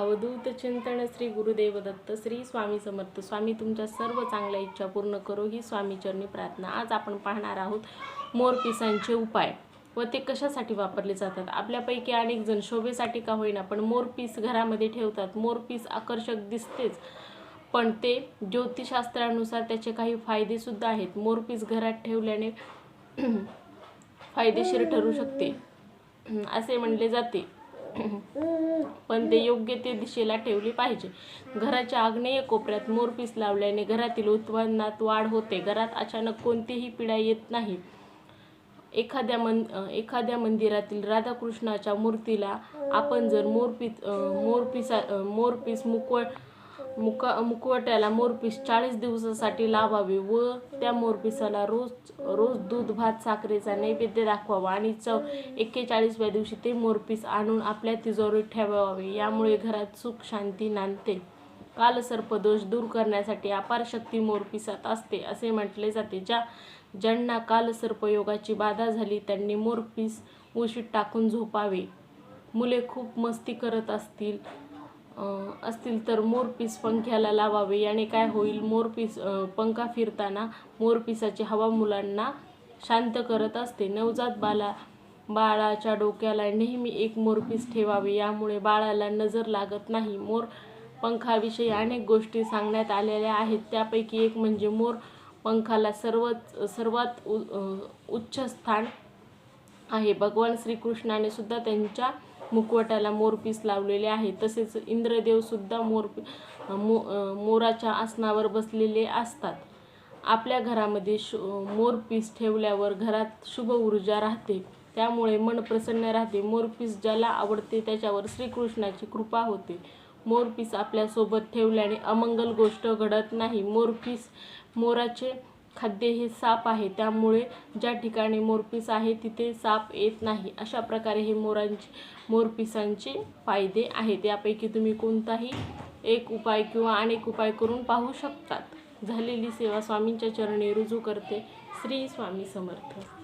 अवधूत चिंतन श्री गुरुदेव दत्त श्री स्वामी समर्थ स्वामी तुमच्या सर्व चांगल्या इच्छा पूर्ण करो ही स्वामीचरणी प्रार्थना. आज आपण पाहणार आहोत मोरपिसांचे उपाय. व ते कशासाठी वापरले जातात? आपल्यापैकी अनेक जण शोभेसाठी का होईना पण मोरपीस घरामध्ये ठेवतात. मोरपीस आकर्षक दिसतेच पण ते ज्योतिषशास्त्रानुसार त्याचे काही फायदेसुद्धा आहेत. मोरपीस घरात ठेवल्याने फायदेशीर ठरू शकते. असे म्हणले जाते. पण ते योग्य ते दिशेला ठेवली पाहिजे. घराच्या आग्नेय कोपऱ्यात मोरपीस लावल्याने घरातील उत्पन्नात वाढ होते. घरात अचानक कोणतीही पिढा येत नाही. एखाद्या मन एखाद्या मंदिरातील राधाकृष्णाच्या मूर्तीला आपण जर मोरपीस मोरपिसा मोरपीस मुकवळ मुका मुखवट्याला मोरपीस चाळीस दिवसासाठी लावावे व त्या मोरपिसाला रोज रोज दूध भात साखरेचा नैवेद्य दाखवावा आणि चव एक्केचाळीसव्या दिवशी ते मोरपीस आणून आपल्या तिजोरीत ठेवावे. यामुळे घरात सुख शांती नांदते. कालसर्पदोष दूर करण्यासाठी अपार शक्ती मोरपिसात असते असे म्हटले जाते. ज्या ज्यांना कालसर्पयोगाची बाधा झाली त्यांनी मोरपीस उशीत टाकून झोपावे. मुले खूप मस्ती करत असतील असतील तर मोरपीस पंख्याला लावावे. याने काय होईल मोरपीस पंखा फिरताना मोरपिसाची हवा मुलांना शांत करत असते. नवजात बाला बाळाच्या डोक्याला नेहमी एक मोरपीस ठेवावे. यामुळे बाळाला नजर लागत नाही. मोर पंखाविषयी अनेक गोष्टी सांगण्यात आलेल्या आहेत. त्यापैकी एक म्हणजे मोर पंखाला सर्वच सर्वात उ उच्च स्थान आहे. भगवान श्रीकृष्णाने सुद्धा त्यांच्या मुखवटाला मोरपीस लावलेले आहे. तसेच इंद्रदेवसुद्धा मोर मो मोराच्या आसनावर बसलेले असतात. आपल्या घरामध्ये शु मोरपीस ठेवल्यावर घरात शुभ ऊर्जा राहते. त्यामुळे मन प्रसन्न राहते. मोरपीस ज्याला आवडते त्याच्यावर श्रीकृष्णाची कृपा होते. मोरपीस आपल्यासोबत ठेवल्याने अमंगल गोष्ट घडत नाही. मोरपीस मोराचे खाद्य हे साप आहे त्यामुळे ज्या ठिकाणी मोरपीस आहे तिथे साप येत नाही. अशा प्रकारे हे मोरांचे मोरपिसांचे फायदे आहेत. यापैकी तुम्ही कोणताही एक उपाय किंवा अनेक उपाय करून पाहू शकतात. झालेली सेवा स्वामींच्या चरणी रुजू करते. श्री स्वामी समर्थ.